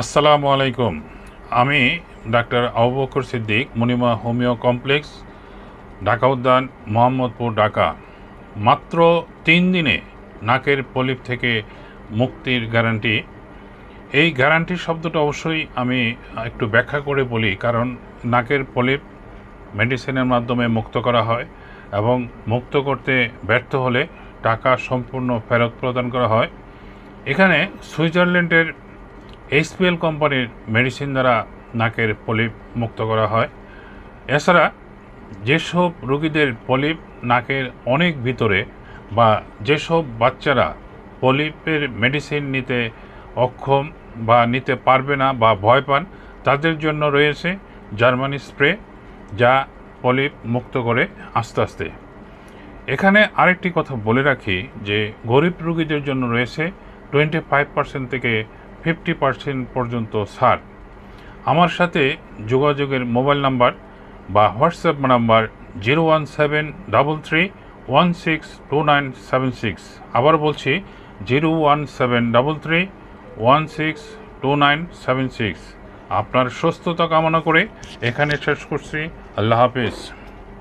আসসালামু আলাইকুম। আমি doctor Abu Bakar Siddique Monima homeo complex, Dhaka Udyan, Mohammadpur, Dhaka. মাত্র তিন দিনে নাকের পলিপ থেকে মুক্তির গ্যারান্টি। এই গ্যারান্টি শব্দটা অবশ্যই আমি একটু ব্যাখ্যা করে বলি, কারণ নাকের পলিপ মেডিসিনের মাধ্যমে মুক্ত করা হয় এবং মুক্ত করতে ব্যর্থ হলে টাকা সম্পূর্ণ ফেরত প্রদান করা হয়। এখানে সুইজারল্যান্ডের এইচপিএল কোম্পানির মেডিসিন দ্বারা নাকের পলিপ মুক্ত করা হয়। এছাড়া যেসব রোগীদের পলিপ নাকের অনেক ভিতরে বা যেসব বাচ্চারা পলিপের মেডিসিন নিতে অক্ষম বা নিতে পারবে না বা ভয় পান, তাদের জন্য রয়েছে জার্মানি স্প্রে, যা পলিপ মুক্ত করে আস্তে আস্তে। এখানে আরেকটি কথা বলে রাখি যে, গরিব রোগীদের জন্য রয়েছে টোয়েন্টি ফাইভ পার্সেন্ট থেকে ফিফটি পার্সেন্ট পর্যন্ত ছাড়। আমার সাথে যোগাযোগের মোবাইল নাম্বার বা WhatsApp number zero one seven double three one six two nine seven six. আবার বলছি zero one seven double three one six two nine seven six. আপনার সুস্থতা কামনা করে এখানে শেষ করছি। আল্লাহ হাফিজ।